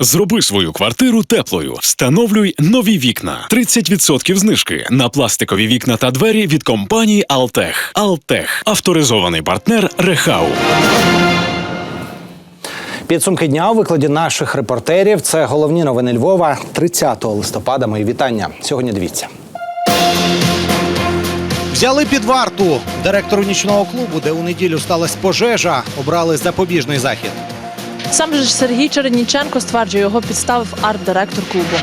Зроби свою квартиру теплою. Встановлюй нові вікна. 30% знижки на пластикові вікна та двері від компанії Алтех. Алтех авторизований партнер Рехау. Підсумки дня у викладі наших репортерів. Це головні новини Львова 30 листопада. Мої вітання. Сьогодні дивіться. Взяли під варту директору нічного клубу, де у неділю сталася пожежа, обрали запобіжний захід. Сам же ж Сергій Чередніченко стверджує, його підставив арт-директор клубу.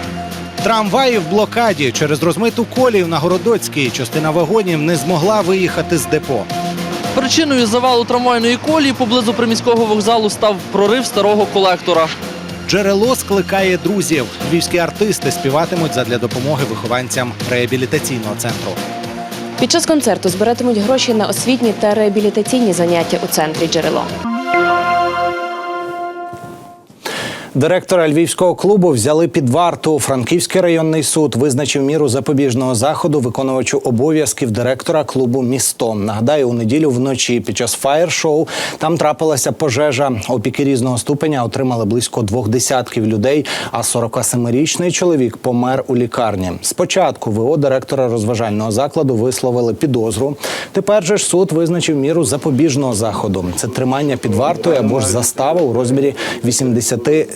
Трамваї в блокаді через розмиту колію на Городоцькій частина вагонів не змогла виїхати з депо. Причиною завалу трамвайної колії поблизу приміського вокзалу став прорив старого колектора. Джерело скликає друзів. Львівські артисти співатимуть задля допомоги вихованцям реабілітаційного центру. Під час концерту збиратимуть гроші на освітні та реабілітаційні заняття у центрі джерело. Директора львівського клубу взяли під варту. Франківський районний суд визначив міру запобіжного заходу виконувачу обов'язків директора клубу Місто. Нагадаю, у неділю вночі під час фаєр-шоу там трапилася пожежа. Опіки різного ступеня отримали близько двох десятків людей. А 47-річний чоловік помер у лікарні. Спочатку ВО директора розважального закладу висловили підозру. Тепер же ж суд визначив міру запобіжного заходу. Це тримання під вартою або ж застава у розмірі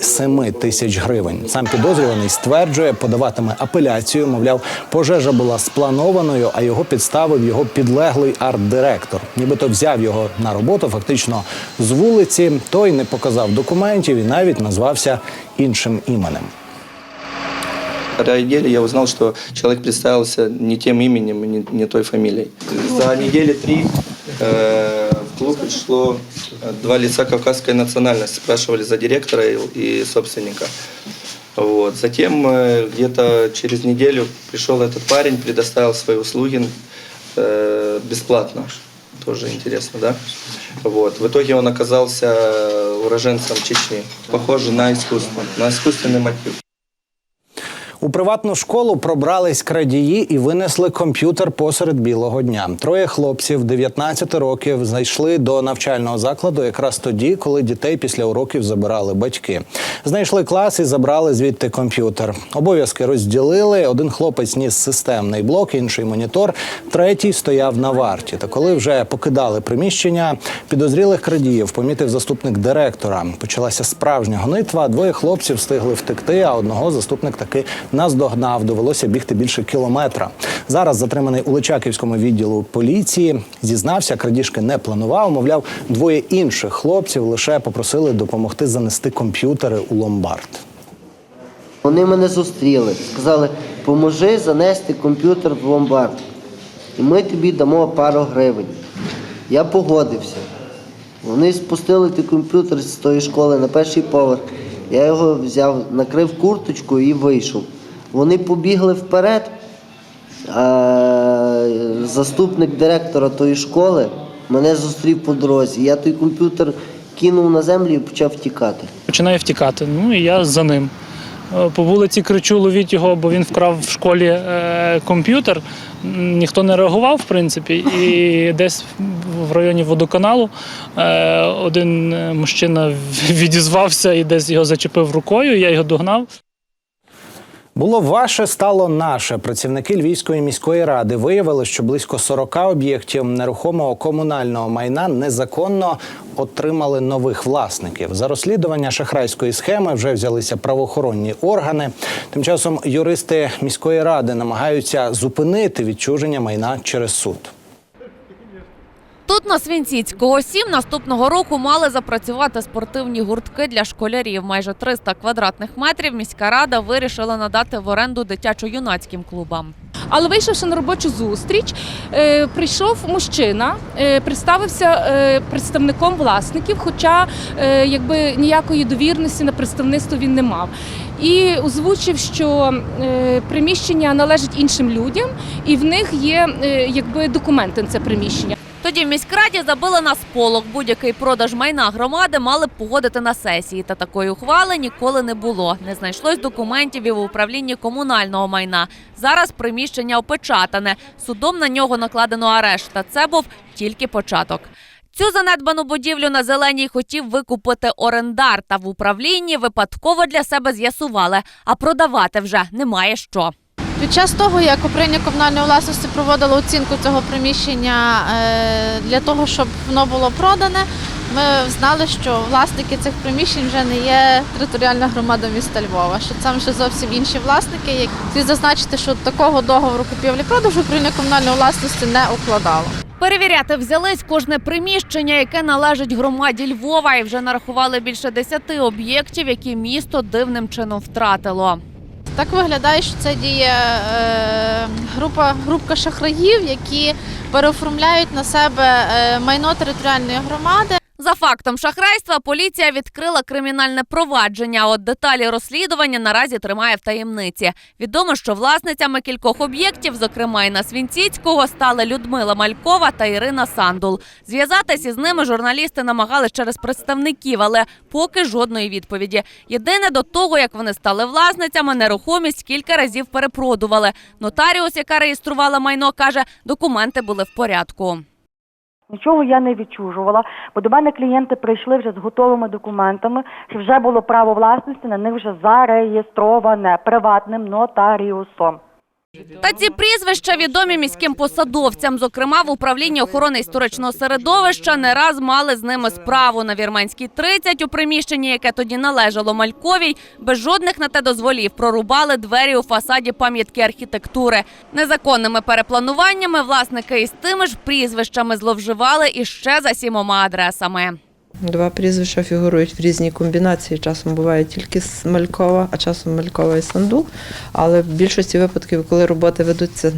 87 тисяч гривень. Сам підозрюваний стверджує, подаватиме апеляцію. Мовляв, пожежа була спланованою, а його підставив його підлеглий арт-директор. Нібито взяв його на роботу фактично з вулиці. Той не показав документів і навіть назвався іншим іменем. Вторая неделя я узнал, что человек представился не тем именем, не, не той фамилией. За недели три в клуб пришло э, два лица кавказской национальности, спрашивали за директора и, собственника. Вот. Затем э, где-то через неделю пришел этот парень, предоставил свои услуги э, бесплатно. Тоже интересно, да? Вот. В итоге он оказался уроженцем Чечни. Похоже на искусство, на искусственный мотив. У приватну школу пробрались крадії і винесли комп'ютер посеред білого дня. Троє хлопців 19 років зайшли до навчального закладу якраз тоді, коли дітей після уроків забирали батьки. Знайшли клас і забрали звідти комп'ютер. Обов'язки розділили. Один хлопець ніс системний блок, інший монітор, третій стояв на варті. Та коли вже покидали приміщення, підозрілих крадіїв помітив заступник директора. Почалася справжня гонитва. Двоє хлопців встигли втекти, а одного заступник таки наздогнав. Довелося бігти більше кілометра. Зараз затриманий у Личаківському відділу поліції. Зізнався, крадіжки не планував. Мовляв, двоє інших хлопців лише попросили допомогти занести комп'ютери у ломбард. Вони мене зустріли, сказали, поможи занести комп'ютер в ломбард. І ми тобі дамо пару гривень. Я погодився. Вони спустили той комп'ютер з тої школи на перший поверх. Я його взяв, накрив курточку і вийшов. Вони побігли вперед, а заступник директора тої школи мене зустрів по дорозі. Я той комп'ютер кинув на землю і почав втікати. починає втікати. Ну і я за ним. Е, По вулиці кричу, ловіть його, бо він вкрав в школі е, комп'ютер. Ніхто не реагував, в принципі, і десь в районі водоканалу е, один мужчина відізвався і десь його зачепив рукою. Я його догнав. Було ваше, стало наше. Працівники Львівської міської ради виявили, що близько 40 об'єктів нерухомого комунального майна незаконно отримали нових власників. За розслідування шахрайської схеми вже взялися правоохоронні органи. Тим часом юристи міської ради намагаються зупинити відчуження майна через суд. Тут на Свінціцького 7 наступного року мали запрацювати спортивні гуртки для школярів. Майже 300 квадратних метрів міська рада вирішила надати в оренду дитячо-юнацьким клубам. Але вийшовши на робочу зустріч, е, прийшов мужчина, е, представився е, представником власників, хоча якби ніякої довірності на представництво він не мав. І озвучив, що приміщення належить іншим людям, і в них є якби документи на це приміщення. Тоді в міськраді забили на сполох. Будь-який продаж майна громади мали б погодити на сесії. Та такої ухвали ніколи не було. Не знайшлось документів і в управлінні комунального майна. Зараз приміщення опечатане. Судом на нього накладено арешт. Та це був тільки початок. Цю занедбану будівлю на зеленій хотів викупити орендар, та в управлінні випадково для себе з'ясували, а продавати вже немає що. Під час того, як управління комунальної власності проводило оцінку цього приміщення е, для того, щоб воно було продане, ми знали, що власники цих приміщень вже не є територіальна громада міста Львова, що це вже зовсім інші власники. Слід зазначити, що такого договору купівлі-продажу управління комунальної власності не укладало. Перевіряти взялись кожне приміщення, яке належить громаді Львова, і вже нарахували більше десяти об'єктів, які місто дивним чином втратило. Так виглядає, що це діє е, група, групка шахраїв, які переоформляють на себе е, майно територіальної громади. За фактом шахрайства поліція відкрила кримінальне провадження. От деталі розслідування наразі тримає в таємниці. Відомо, що власницями кількох об'єктів, зокрема і на Свінціцького, стали Людмила Малькова та Ірина Сандул. Зв'язатись із ними журналісти намагались через представників, але поки жодної відповіді. Єдине до того, як вони стали власницями, нерухомість кілька разів перепродували. Нотаріус, яка реєструвала майно, каже, документи були в порядку. Нічого я не відчужувала, бо до мене клієнти прийшли вже з готовими документами, що вже було право власності на них вже зареєстроване приватним нотаріусом. Та ці прізвища відомі міським посадовцям. Зокрема, в управлінні охорони історичного середовища не раз мали з ними справу на Вірменській 30 у приміщенні, яке тоді належало Мальковій, без жодних на те дозволів прорубали двері у фасаді пам'ятки архітектури. Незаконними переплануваннями власники із тими ж прізвищами зловживали іще за сімома адресами. Два прізвища фігурують в різній комбінації. Часом буває тільки Малькова, а часом Малькова і Сандул. Але в більшості випадків, коли роботи ведуться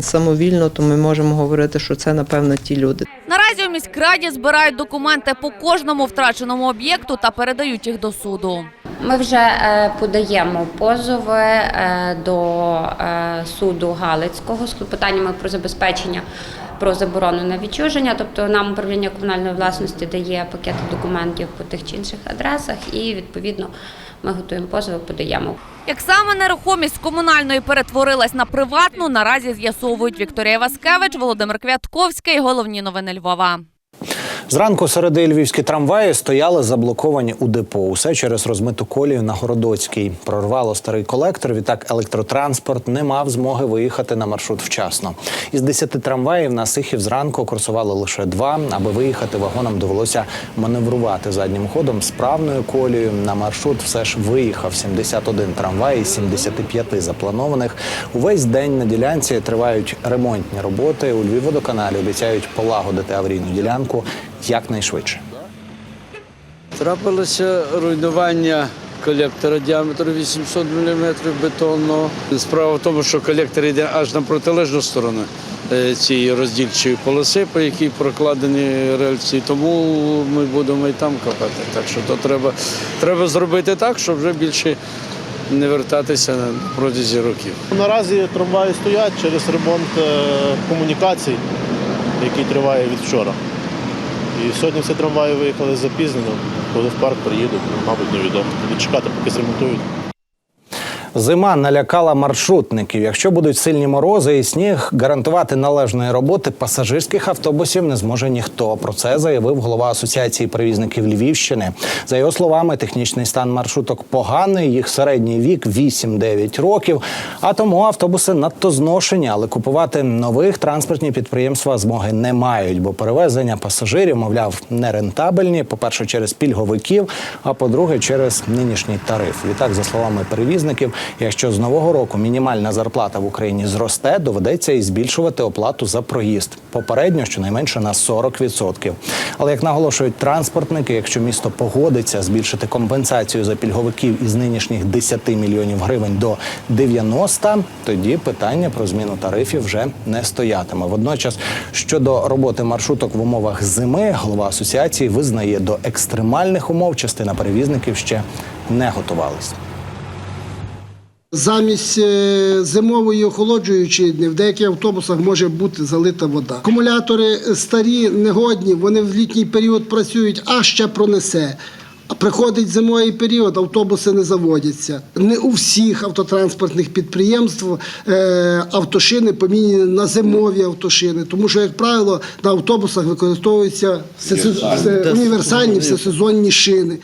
самовільно, то ми можемо говорити, що це напевно ті люди. Наразі у міськраді збирають документи по кожному втраченому об'єкту та передають їх до суду. Ми вже е, подаємо позови е, до е, суду Галицького з клопотаннями про забезпечення про заборону на відчуження. Тобто нам управління комунальної власності дає пакети документів по тих чи інших адресах, і відповідно ми готуємо позови, подаємо. Як саме нерухомість комунальної перетворилась на приватну, наразі з'ясовують Вікторія Васкевич, Володимир Квятковський. Головні новини Львова. Зранку середи львівські трамваї стояли заблоковані у депо. Усе через розмиту колію на Городоцькій. Прорвало старий колектор. Відтак електротранспорт не мав змоги виїхати на маршрут вчасно. Із десяти трамваїв на Сихів зранку курсували лише два. Аби виїхати вагонам довелося маневрувати заднім ходом справною колією. На маршрут все ж виїхав 71 трамвай із 75 запланованих. Увесь день на ділянці тривають ремонтні роботи. У Львівводоканалі обіцяють полагодити аварійну ділянку якнайшвидше. Трапилося руйнування колектора діаметром 800 мм бетонного. Справа в тому, що колектор йде аж на протилежну сторону е, цієї роздільчої полоси, по якій прокладені рельси, тому ми будемо і там копати. Так що то треба, треба зробити так, щоб вже більше не вертатися на протязі років. Наразі трамваї стоять через ремонт е, комунікацій, який триває від вчора. І сьогодні всі трамваї виїхали запізнено. Коли в парк приїдуть, мабуть, невідомо. Буду чекати, поки зремонтують. Зима налякала маршрутників. Якщо будуть сильні морози і сніг, гарантувати належної роботи пасажирських автобусів не зможе ніхто. Про це заявив голова асоціації перевізників Львівщини. За його словами, технічний стан маршруток поганий. Їх середній вік 8-9 років. А тому автобуси надто зношені, але купувати нових транспортні підприємства змоги не мають, бо перевезення пасажирів, мовляв, нерентабельні. По перше, через пільговиків, а по-друге, через нинішній тариф. Відтак, за словами перевізників, якщо з нового року мінімальна зарплата в Україні зросте, доведеться і збільшувати оплату за проїзд. Попередньо щонайменше на 40%. Але як наголошують транспортники, якщо місто погодиться збільшити компенсацію за пільговиків із нинішніх 10 мільйонів гривень до 90, тоді питання про зміну тарифів вже не стоятиме. Водночас, щодо роботи маршруток в умовах зими, голова асоціації визнає до екстремальних умов частина перевізників ще не готувалась. Замість е, зимової охолоджуючої дні в деяких автобусах може бути залита вода. Акумулятори старі, негодні, вони в літній період працюють, а ще пронесе. А Приходить зимовий період, автобуси не заводяться. Не у всіх автотранспортних підприємств е, автошини поміняні на зимові автошини, тому що, як правило, на автобусах використовуються універсальні всесезонні шини.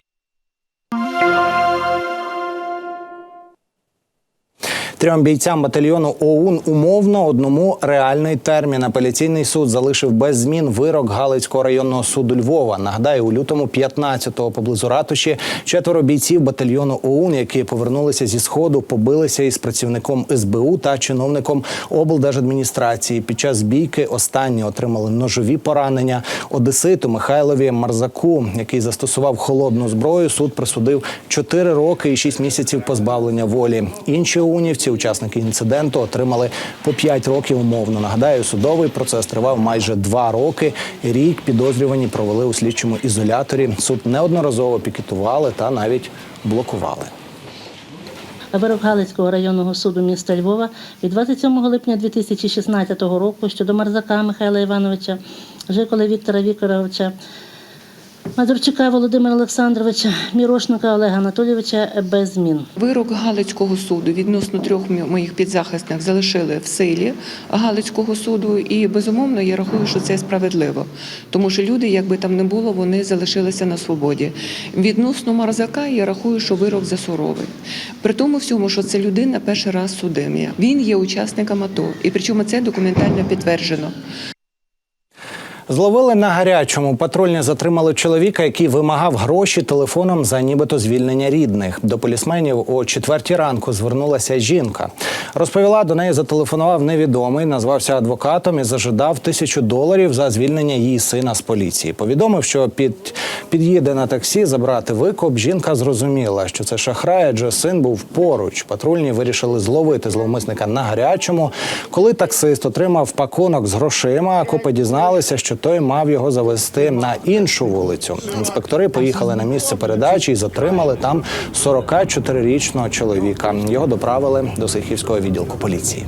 Трьом бійцям батальйону ОУН умовно одному реальний термін. Апеляційний суд залишив без змін вирок Галицького районного суду Львова. Нагадаю, у лютому 15-го поблизу ратуші четверо бійців батальйону ОУН, які повернулися зі сходу, побилися із працівником СБУ та чиновником облдержадміністрації. Під час бійки останні отримали ножові поранення. Одеситу Михайлові Марзаку, який застосував холодну зброю, суд присудив 4 роки і 6 місяців позбавлення волі. Інші оунівці, учасники інциденту, отримали по 5 років умовно. Нагадаю, судовий процес тривав майже 2 роки. Рік підозрювані провели у слідчому ізоляторі. Суд неодноразово пікетували та навіть блокували. Вирок Галицького районного суду міста Львова від 27 липня 2016 року щодо Марзака Михайла Івановича, Жикола Віктора Вікторовича, Мазурчука Володимира Олександровича, Мірошника Олега Анатолійовича без змін. Вирок Галицького суду відносно трьох моїх підзахисних залишили в силі Галицького суду, і безумовно я рахую, що це справедливо, тому що люди, як би там не було, вони залишилися на свободі. Відносно Марзака я рахую, що вирок засуровий. При тому всьому, що це людина перший раз судимія. Він є учасником АТО, і причому це документально підтверджено. Зловили на гарячому. Патрульні затримали чоловіка, який вимагав гроші телефоном за нібито звільнення рідних. До полісменів о четвертій ранку звернулася жінка. Розповіла, до неї зателефонував невідомий, назвався адвокатом і зажидав тисячу доларів за звільнення її сина з поліції. Повідомив, що під під'їде на таксі забрати викуп. Жінка зрозуміла, що це шахрай, адже син був поруч. Патрульні вирішили зловити зловмисника на гарячому. Коли таксист отримав пакунок з грошима, копи дізналися, що той мав його завести на іншу вулицю. Інспектори поїхали на місце передачі і затримали там 44-річного чоловіка. Його доправили до Сихівського відділку поліції.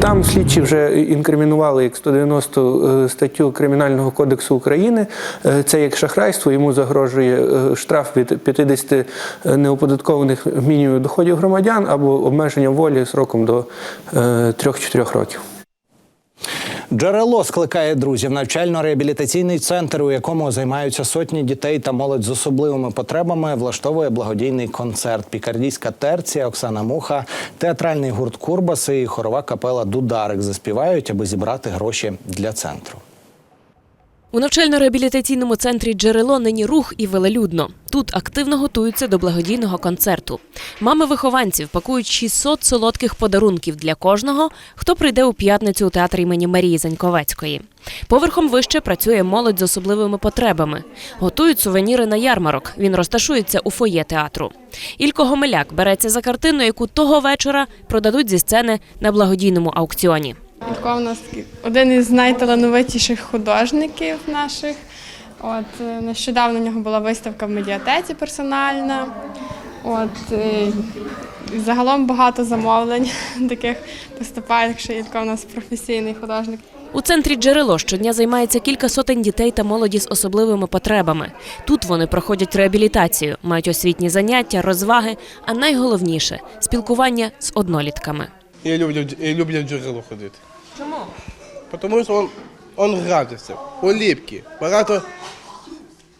Там слідчі вже інкримінували як 190 статтю Кримінального кодексу України. Е, Це як шахрайство, йому загрожує е, штраф від 50 неоподаткованих мінімумів доходів громадян або обмеження волі сроком до е, 3-4 років. Джерело скликає друзів. Навчально-реабілітаційний центр, у якому займаються сотні дітей та молодь з особливими потребами, влаштовує благодійний концерт. Пікардійська терція, Оксана Муха, театральний гурт Курбаси і хорова капела Дударик заспівають, аби зібрати гроші для центру. У навчально-реабілітаційному центрі джерело нині рух і велелюдно. Тут активно готуються до благодійного концерту. Мами вихованців пакують 600 солодких подарунків для кожного, хто прийде у п'ятницю у театр імені Марії Заньковецької. Поверхом вище працює молодь з особливими потребами. Готують сувеніри на ярмарок. Він розташується у фоє театру. Ілько Гомеляк береться за картину, яку того вечора продадуть зі сцени на благодійному аукціоні. Ілько у нас один із найталановитіших художників наших. От е, нещодавно у нього була виставка в медіатеці персональна. От е, і загалом багато замовлень таких поступає, якщо Ілько у нас професійний художник. У центрі джерело щодня займається кілька сотень дітей та молоді з особливими потребами. Тут вони проходять реабілітацію, мають освітні заняття, розваги, а найголовніше спілкування з однолітками. Я люблю, я люблю в джерело ходити. Чому? Тому що он, он гратися, поліпки, багато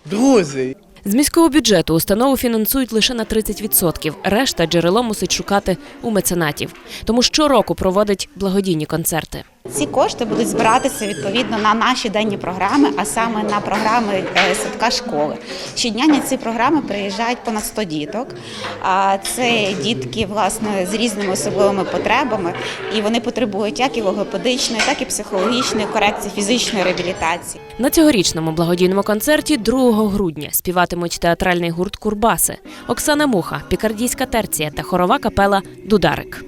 друзів. З міського бюджету установу фінансують лише на 30%. Решта джерело мусить шукати у меценатів. Тому щороку проводить благодійні концерти. Ці кошти будуть збиратися відповідно на наші денні програми, а саме на програми е, садка школи. Щодня на ці програми приїжджають понад 100 діток. А Це дітки власне з різними особливими потребами, і вони потребують як і логопедичної, так і психологічної корекції, фізичної реабілітації. На цьогорічному благодійному концерті 2 грудня співатимуть театральний гурт Курбаси, Оксана Муха, Пікардійська терція та хорова капела Дударик.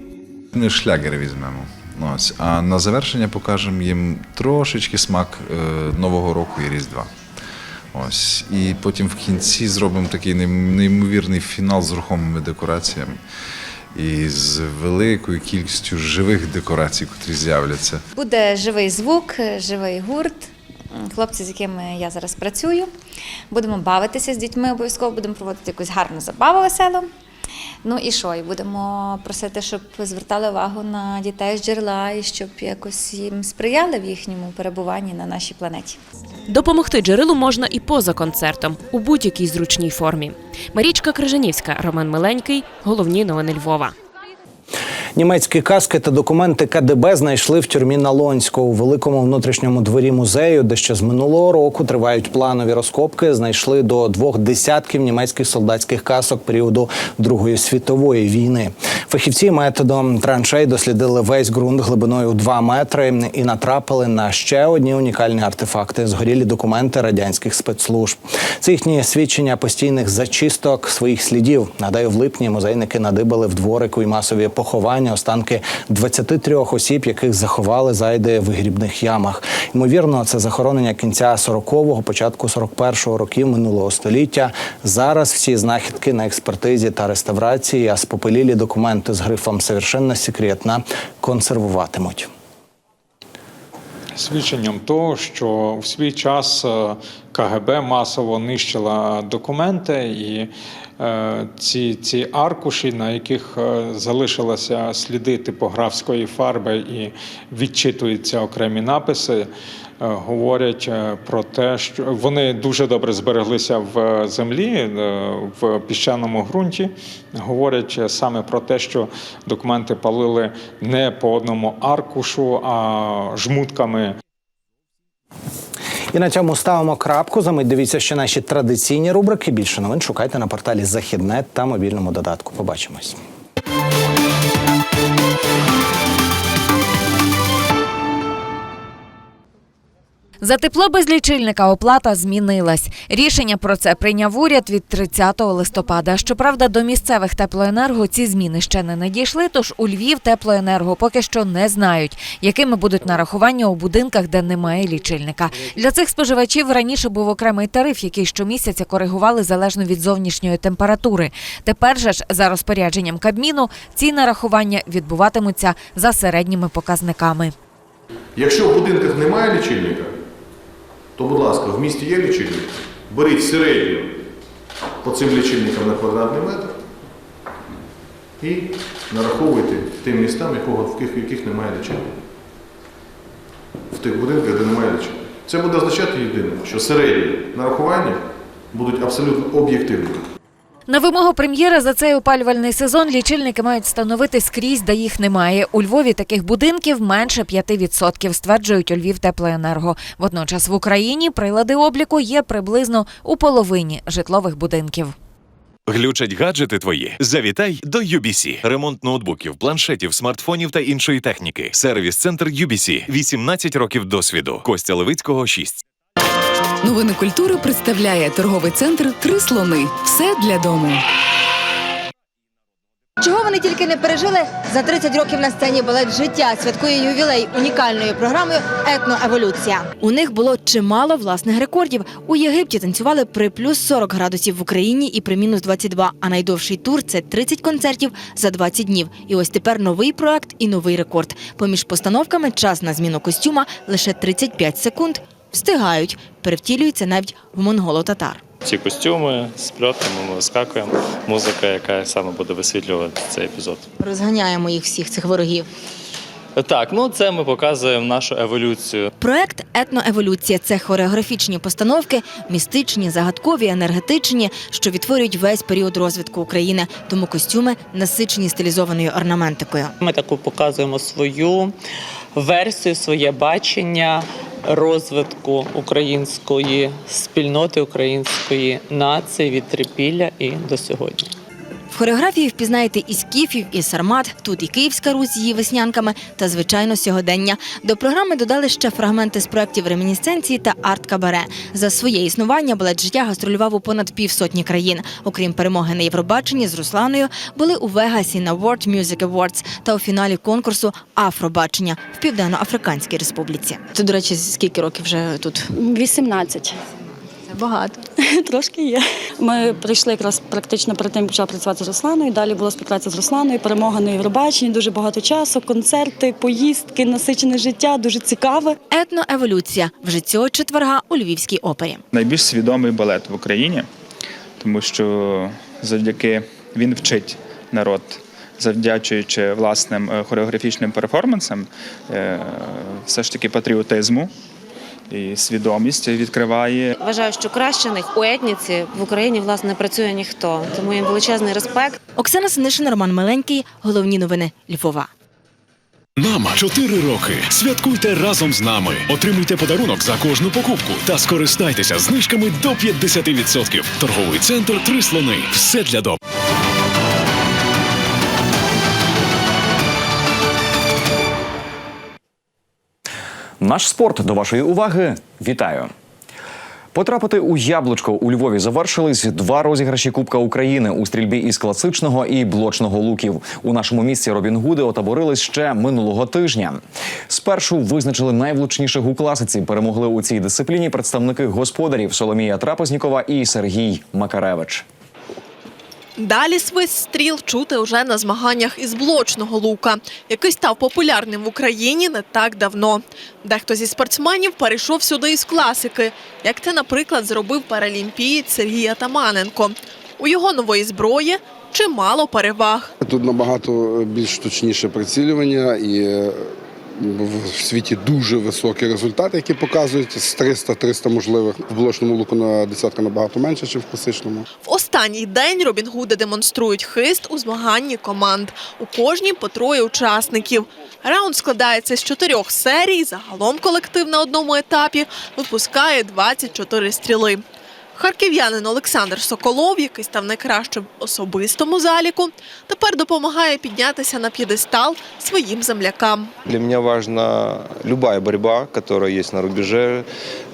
Ми шлягери візьмемо. Ось. А на завершення покажемо їм трошечки смак е, Нового року і Різдва. Ось. І потім в кінці зробимо такий неймовірний фінал з рухомими декораціями і з великою кількістю живих декорацій, котрі з'являться. Буде живий звук, живий гурт. хлопці, з якими я зараз працюю. Будемо бавитися з дітьми, обов'язково будемо проводити якусь гарну забаву веселу. Ну і що? І будемо просити, щоб звертали увагу на дітей з джерела і щоб якось їм сприяли в їхньому перебуванні на нашій планеті. Допомогти джерелу можна і поза концертом у будь-якій зручній формі. Марічка Крижанівська, Роман Миленький. Головні новини Львова. Німецькі каски та документи КДБ знайшли в тюрмі Налонського у великому внутрішньому дворі музею, де ще з минулого року тривають планові розкопки. Знайшли до двох десятків німецьких солдатських касок періоду Другої світової війни. Фахівці методом траншей дослідили весь ґрунт глибиною у 2 метри і натрапили на ще одні унікальні артефакти згорілі документи радянських спецслужб. Це їхні свідчення постійних зачисток своїх слідів. Нагадаю, в липні музейники надибали в дворику і масові поховання останки 23 осіб, яких заховали зайди в вигрібних ямах. Ймовірно, це захоронення кінця 40-го, початку 41-го років минулого століття. Зараз всі знахідки на експертизі та реставрації, а спопелілі документи з грифом «Совершенно секретна» консервуватимуть. свідченням того, що в свій час е, КГБ масово нищила документи, і ці, ці аркуші, на яких е, залишилися сліди типографської фарби і відчитуються окремі написи. е, Говорять е, про те, що вони дуже добре збереглися в землі, е, в піщаному ґрунті. Говорять е, саме про те, що документи палили не по одному аркушу, а жмутками І на цьому ставимо крапку. Замить дивіться, що наші традиційні рубрики. Більше новин шукайте на порталі Західнет та мобільному додатку. Побачимось. За тепло без лічильника оплата змінилась. Рішення про це прийняв уряд від 30 листопада. Щоправда, до місцевих теплоенерго ці зміни ще не надійшли. Тож у Львів теплоенерго поки що не знають, якими будуть нарахування у будинках, де немає лічильника. Для цих споживачів раніше був окремий тариф, який щомісяця коригували залежно від зовнішньої температури. Тепер же ж за розпорядженням Кабміну ці нарахування відбуватимуться за середніми показниками. Якщо в будинках немає лічильника, то, будь ласка, в місті є лічильник. Беріть середню по цим лічильникам на квадратний метр і нараховуйте тим містам, якого, в яких, немає лічильника. В тих будинках, де немає лічильника. Це буде означати єдине, що середні нарахування будуть абсолютно об'єктивними. На вимогу прем'єра за цей опалювальний сезон лічильники мають встановити скрізь, де їх немає. У Львові таких будинків менше 5%, стверджують у Львів теплоенерго. Водночас в Україні прилади обліку є приблизно у половині житлових будинків. Глючать гаджети твої. Завітай до UBC. Ремонт ноутбуків, планшетів, смартфонів та іншої техніки. Сервіс-центр UBC. 18 років досвіду. Костя Левицького 6. Новини культури представляє торговий центр Три слони. Все для дому. Чого вони тільки не пережили за 30 років на сцені балет життя святкує ювілей унікальною програмою Етноеволюція. У них було чимало власних рекордів. У Єгипті танцювали при плюс 40 градусів в Україні і при мінус 22, А найдовший тур це 30 концертів за 20 днів. І ось тепер новий проект і новий рекорд. Поміж постановками час на зміну костюма лише 35 секунд. Встигають, перевтілюються навіть в монголо-татар. Ці костюми з ми вискакуємо. Музика, яка саме буде висвітлювати цей епізод. Розганяємо їх всіх цих ворогів. Так, ну це ми показуємо нашу еволюцію. Проект Етноеволюція це хореографічні постановки, містичні, загадкові, енергетичні, що відтворюють весь період розвитку України. Тому костюми насичені стилізованою орнаментикою. Ми таку показуємо свою версію, своє бачення розвитку української спільноти, української нації від трипілля і до сьогодні. Хореографії впізнаєте і скіфів, і сармат, тут і Київська Русь з її веснянками та, звичайно, сьогодення. До програми додали ще фрагменти з проєктів ремінісценції та арт-кабаре. За своє існування балет життя гастролював у понад півсотні країн. Окрім перемоги на Євробаченні з Русланою, були у Вегасі на World Music Awards та у фіналі конкурсу Афробачення в Південно-Африканській Республіці. Це, до речі, скільки років вже тут? 18. Багато. Трошки є. Ми прийшли якраз практично перед тим, як почав працювати з Русланою. Далі була співпраця з Русланою, перемога на Євробаченні, дуже багато часу, концерти, поїздки, насичене життя, дуже цікаве. Етноеволюція вже цього четверга у Львівській опері. найбільш свідомий балет в Україні, тому що завдяки він вчить народ, завдячуючи власним е, хореографічним перформансам, е, все ж таки патріотизму і свідомість відкриває. Вважаю, що кращених у етніці в Україні власне не працює ніхто. Тому їм величезний респект. Оксана Синишин, Роман Миленький. Головні новини Львова. Нам 4 роки. Святкуйте разом з нами. Отримуйте подарунок за кожну покупку та скористайтеся знижками до 50%. Торговий центр Три слони. Все для дому. Наш спорт до вашої уваги. Вітаю. Потрапити у яблучко у Львові завершились два розіграші Кубка України у стрільбі із класичного і блочного луків. У нашому місті Робін Гуди отаборились ще минулого тижня. Спершу визначили найвлучніших у класиці. Перемогли у цій дисципліні представники господарів Соломія Трапознікова і Сергій Макаревич. Далі свист стріл чути уже на змаганнях із блочного лука, який став популярним в Україні не так давно. Дехто зі спортсменів перейшов сюди із класики, як це, наприклад, зробив паралімпієць Сергій Атаманенко. У його нової зброї чимало переваг. Тут набагато більш точніше прицілювання і е, в світі дуже високі результати, які показують з 300-300 можливих. В блочному луку на десятка набагато менше, ніж в класичному. В останній день Робінгуди демонструють хист у змаганні команд. У кожній по троє учасників. Раунд складається з чотирьох серій. Загалом колектив на одному етапі випускає 24 стріли. Харків'янин Олександр Соколов, який став найкращим в особистому заліку, тепер допомагає піднятися на п'єдестал своїм землякам. Для меня важна любая борьба, которая есть на рубеже,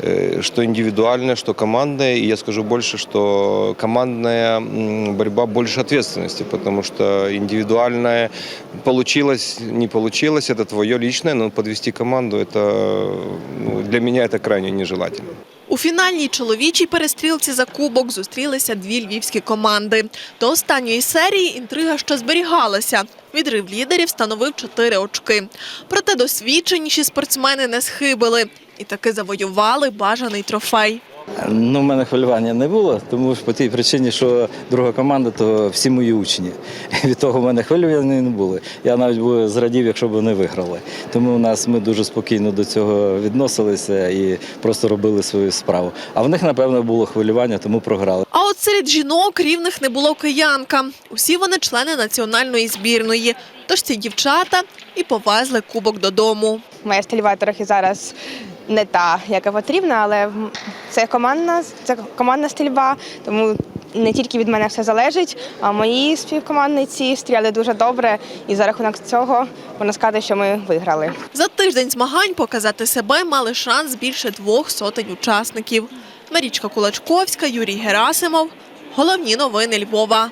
э, что индивидуальная, что командная. И я скажу больше, что командная м, борьба больше ответственности, потому что индивидуальная получилось, не получилось, это твое личное, но подвести команду, это ну, для меня это крайне нежелательно. У фінальній чоловічій перестрілці за кубок зустрілися дві львівські команди. До останньої серії інтрига ще зберігалася. Відрив лідерів становив 4 очки. Проте досвідченіші спортсмени не схибили і таки завоювали бажаний трофей. Ну, в мене хвилювання не було, тому що по тій причині, що друга команда, то всі мої учні. Від того в мене хвилювання не було. Я навіть би зрадів, якщо б вони виграли. Тому у нас ми дуже спокійно до цього відносилися і просто робили свою справу. А в них, напевно, було хвилювання, тому програли. А от серед жінок рівних не було киянка. Усі вони члени національної збірної. Тож ці дівчата і повезли кубок додому. Моя стильова трохи зараз не та, яка потрібна, але це командна, це командна стрільба, тому не тільки від мене все залежить, а мої співкомандниці стріляли дуже добре, і за рахунок цього можна сказати, що ми виграли. За тиждень змагань показати себе мали шанс більше двох сотень учасників. Марічка Кулачковська, Юрій Герасимов. Головні новини Львова.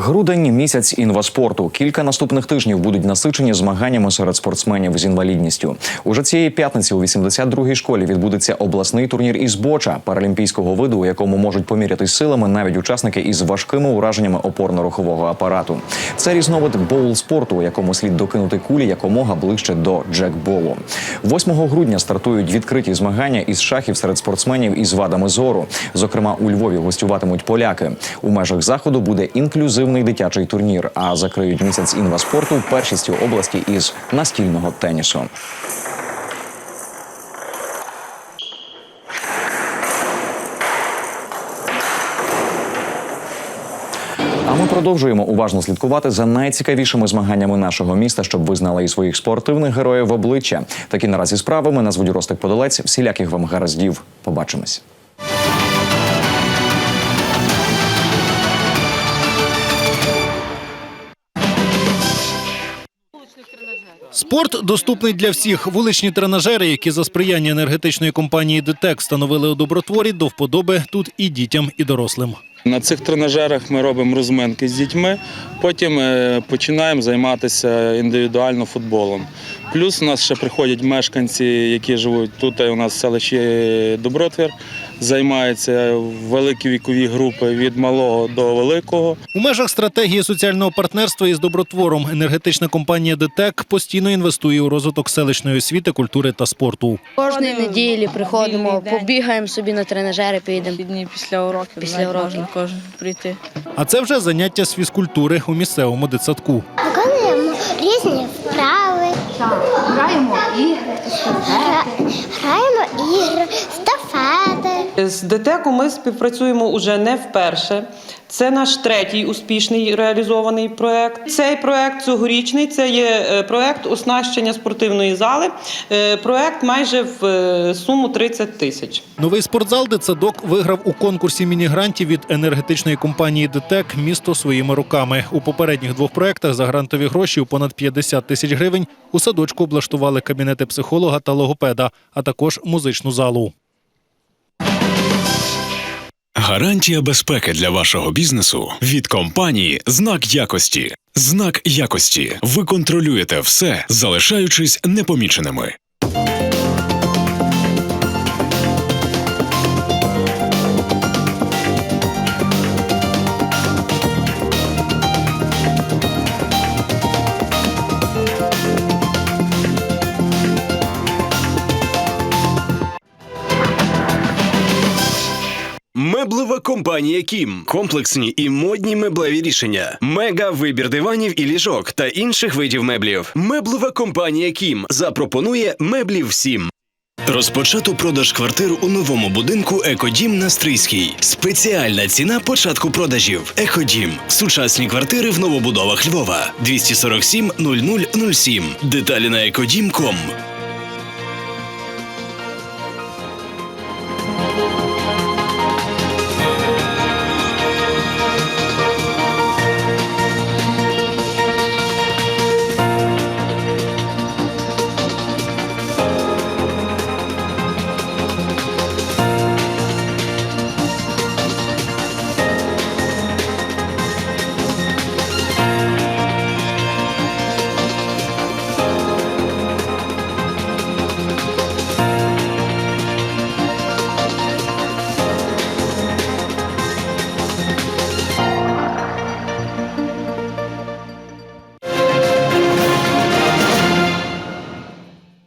Грудень місяць інваспорту. Кілька наступних тижнів будуть насичені змаганнями серед спортсменів з інвалідністю. Уже цієї п'ятниці у 82-й школі відбудеться обласний турнір із боча паралімпійського виду, у якому можуть помірятись силами навіть учасники із важкими ураженнями опорно-рухового апарату. Це різновид боул спорту, у якому слід докинути кулі якомога ближче до джекболу. 8 грудня стартують відкриті змагання із шахів серед спортсменів із вадами зору. Зокрема, у Львові гостюватимуть поляки. У межах заходу буде інклюзивний дитячий турнір. А закриють місяць інваспорту першістю області із настільного тенісу. А ми продовжуємо уважно слідкувати за найцікавішими змаганнями нашого міста, щоб ви знали і своїх спортивних героїв в обличчя. Такі наразі справи. Мене звуть Ростик Подолець. Всіляких вам гараздів. Побачимось. Спорт доступний для всіх. Вуличні тренажери, які за сприяння енергетичної компанії ДТЕК встановили у добротворі, до вподоби тут і дітям, і дорослим. На цих тренажерах ми робимо розминки з дітьми, потім е, починаємо займатися індивідуально футболом. Плюс у нас ще приходять мешканці, які живуть тут у нас в селищі Добротвір, займаються великі вікові групи від малого до великого. У межах стратегії соціального партнерства із добротвором енергетична компанія ДТЕК постійно інвестує у розвиток селищної освіти, культури та спорту. Кожної неділі приходимо, побігаємо собі на тренажери, підемо. Після уроків Після уроків. кожен прийти. А це вже заняття з фізкультури у місцевому дитсадку. Виконуємо різні вправи. Граємо ігри, Граємо ігри, стафети. З ДТЕКу ми співпрацюємо уже не вперше. Це наш третій успішний реалізований проект. Цей проект цьогорічний це є е, проект оснащення спортивної зали. Е, Проект майже в е, суму 30 тисяч. Новий спортзал дитсадок виграв у конкурсі міні-грантів від енергетичної компанії ДТЕК місто своїми руками. У попередніх двох проектах за грантові гроші у понад 50 тисяч гривень у садочку облаштували кабінети психолога та логопеда, а також музичну залу. Гарантія безпеки для вашого бізнесу від компанії Знак якості. Знак якості. Ви контролюєте все, залишаючись непоміченими. Меблева компанія Кім. Комплексні і модні меблеві рішення. Мега вибір диванів і ліжок та інших видів меблів. Меблева компанія Кім запропонує меблів всім. Розпочато продаж квартир у новому будинку Екодім на Стрийській. Спеціальна ціна початку продажів. Екодім. Сучасні квартири в новобудовах Львова. 247 0007. Деталі на екодім.ком.